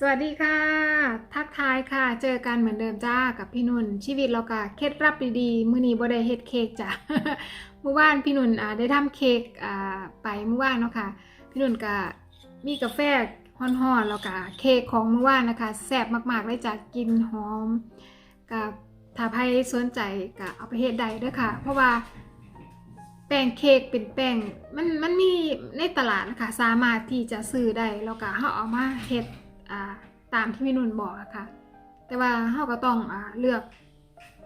สวัสดีค่ะ ทักทายค่ะ เจอกันเหมือนเดิมจ้ากับพี่นุ่น ชีวิตเราก็เคล็ดลับดีๆมื้อนี้บ่ได้เฮ็ดเค้กจ้ะเมื่อวานพี่นุ่นได้ทำเค้กไปเมื่อวานเนาะค่ะ พี่นุ่นก็มีกาแฟฮ้อนๆแล้วก็เค้กของเมื่อวานนะคะแซ่บมากๆเลยจ้ะกินหอมกับถ้าใครสนใจก็เอาไปเฮ็ดได้เด้อค่ะ เพราะว่าแป้งเค้กเป็นแป้งมันมันมีในตลาดนะคะสามารถที่จะซื้อได้แล้วก็เขาเอามาเฮ็ด ตามที่พี่นุ่นบอกอะค่ะ แต่ว่าเขาก็ต้องอเลือก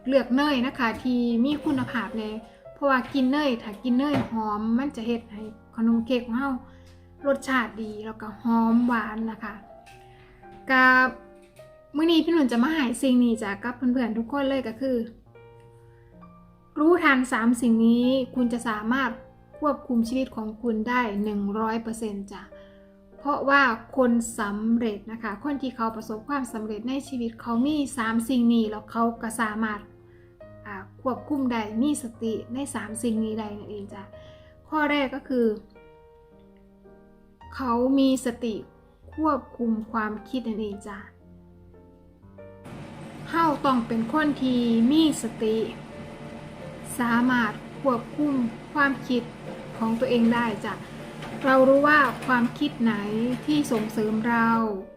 เลือกเนยนะคะ ที่มีคุณภาพแน่เพราะว่ากินเนยถ้ากินเนยหอมมันจะเฮ็ดให้ขนมเค้กของเรารสชาติดีแล้วก็หอมหวานนะคะกับมื้อนี้พี่นุ่นจะมาหายสิ่งนี้จากกับเพื่อนๆทุกคนเลยก็คือ รู้ทันสามสิ่งนี้คุณจะสามารถควบคุมชีวิตของคุณได้ 100%จ้ะ เพราะว่าคนสำเร็จนะคะ คนที่เขาประสบความสำเร็จในชีวิตเขามี 3 สิ่งนี้แล้วเขาก็สามารถควบคุมได้มีสติใน 3 สิ่งนี้ได้นั่นเองจ้ะข้อแรกก็คือ เขามีสติควบคุมความคิดนั่นเองจ้ะเฮาต้องเป็นคนที่มีสติ สามารถควบคุมความคิดของตัวเองได้จ้ะ เรารู้ว่าความคิดไหนที่ส่งเสริมเรา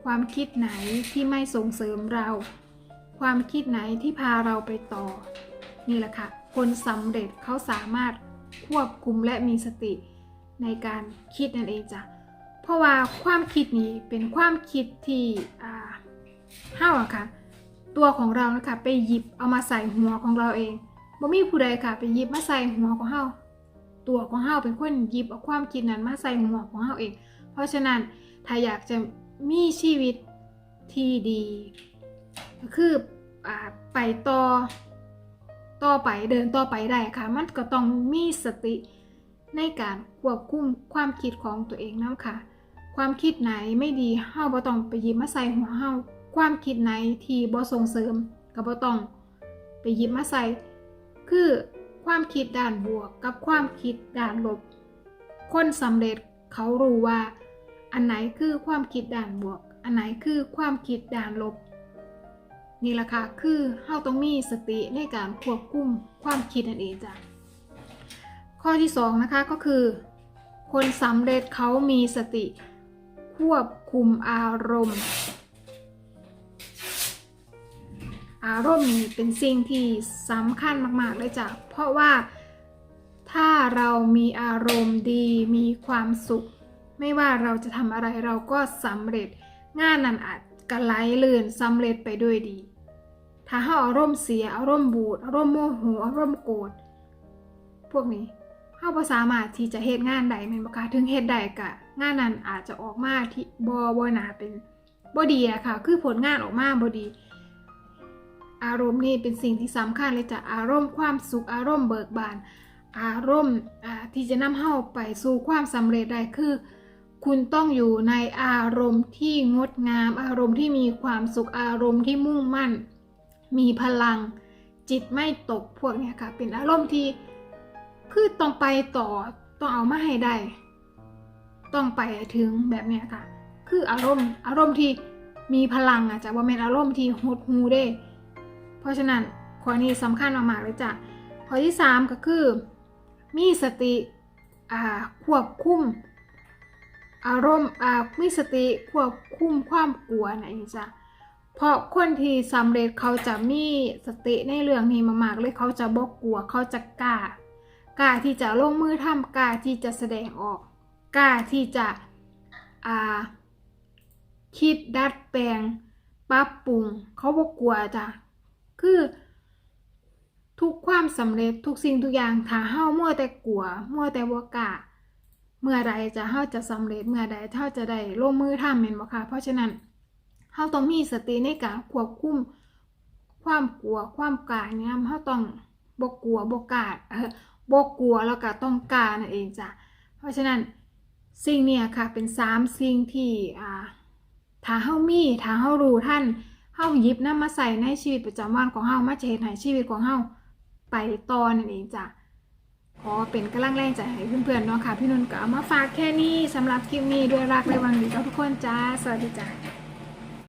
ความคิดไหนที่ไม่ส่งเสริมเรา ความคิดไหนที่พาเราไปต่อ นี่แหละค่ะ คนสำเร็จเขาสามารถควบคุมและมีสติในการคิดนั่นเองจ้ะ เพราะว่าความคิดนี้เป็นความคิดที่อ่าเฮ้าอะค่ะ ตัวของเรานะคะไปหยิบเอามาใส่หัวของเราเองบ่มีผู้ใดค่ะ ไปหยิบมาใส่หัวของเฮา ตัวของเฮาเป็นคนหยิบเอาความคิดนั้นมาใส่หัวของเฮาเอง เพราะฉะนั้นถ้าอยากจะมีชีวิตที่ดีก็คืออไปต่อต่อไปเดินต่อไปได้ค่ะ มันก็ต้องมีสติในการควบคุมความคิดของตัวเองนะค่ะ ความคิดไหนไม่ดีเฮาบ่ต้องไปหยิบมาใส่หัวเฮาความคิดไหนที่บ่ส่งเสริมก็บ่ต้องไปหยิบมาใส่คือ ความคิดด้านบวกกับความคิดด้านลบ คนสำเร็จเขารู้ว่า อันไหนคือความคิดด้านบวก อันไหนคือความคิดด้านลบ นี่แหละค่ะคือเฮาต้องมีสติในการควบคุมความคิดนั่นเองจ้ะข้อที่สองนะคะก็คือ คนสำเร็จเขามีสติ ควบคุมอารมณ์ อารมณ์นี้เป็นสิ่งที่สำคัญมากๆเลยจ้ะเพราะว่าถ้าเรามีอารมณ์ดีมีความสุข ไม่ว่าเราจะทำอะไรเราก็สำเร็จ งานนั้นอาจกระไหลเลื่อนสำเร็จไปด้วยดี ถ้าเราอารมณ์เสียอารมณ์บูดอารมณ์โมโหอารมณ์โกรธพวกนี้เราบ่สามารถที่จะเฮ็ดงานใดแม่นบ่คะถึงเฮ็ดได้กะ งานนั้นอาจจะออกมาที่บ่บ่น่าเป็นบ่ดีอะค่ะคือผลงานออกมาบ่ดี อารมณ์นี่เป็นสิ่งที่สำคัญเลยจ้ะอารมณ์ความสุขอารมณ์เบิกบาน อารมณ์ที่จะนำเฮาไปสู่ความสำเร็จได้คือ คุณต้องอยู่ในอารมณ์ที่งดงาม อารมณ์ที่มีความสุขอารมณ์ที่มุ่งมั่น มีพลัง จิตไม่ตกพวกเนี้ยค่ะ เป็นอารมณ์ที่คือต้องไปต่อต้องเอามาให้ได้ ต้องไปถึงแบบเนี้ยค่ะ คืออารมณ์อารมณ์ที่มีพลังอะจะว่าเป็นอารมณ์ที่หดหูเด้ เพราะฉะนั้นข้อนี้สำคัญมากๆเลยจ้ะข้อที่ 3 ก็คือ มีสติควบคุมอารมณ์มีสติควบคุมความกลัวนะนี่จ้ะเพราะคนที่สำเร็จเขาจะมีสติในเรื่องนี้มากๆเลยเขาจะบอกกลัวเขาจะกล้ากล้าที่จะลงมือทำกล้าที่จะแสดงออกกล้าที่จะคิดดัดแปลงปรับปรุง เขาบอกกลัวจ้ะ คือ ทุกความสำเร็จทุกสิ่งทุกอย่างถ้าเฮามัวแต่กลัวมัวแต่บ่กล้าเมื่อใดจะเฮาจะสำเร็จเมื่อใดเฮาจะได้ลงมือทำแม่นบ่คะเพราะฉะนั้นเฮาต้องมีสติในการควบคุมความกลัวความกล้าเนี่ยเฮาต้องบ่กลัวบ่กล้าเออบ่กลัวแล้วก็ต้องกล้านั่นเองจ้ะเพราะฉะนั้นสิ่งเนี้ยค่ะเป็นสามสิ่งที่อ่าถ้าเฮามีถ้าเฮารู้ท่าน เฮาหยิบนำมาใส่ในชีวิตประจำวันของเฮามาจะเฮ็ดให้ชีวิตของเฮาไปต่อนั่นเองจ้ะขอเป็นกำลังแรงใจให้เพื่อนๆเนาะค่ะ พี่นุ่นก็เอามาฝากแค่นี้สำหรับคลิปนี้ด้วยรักและหวังดีกับทุกคนจ้า สวัสดีจ้า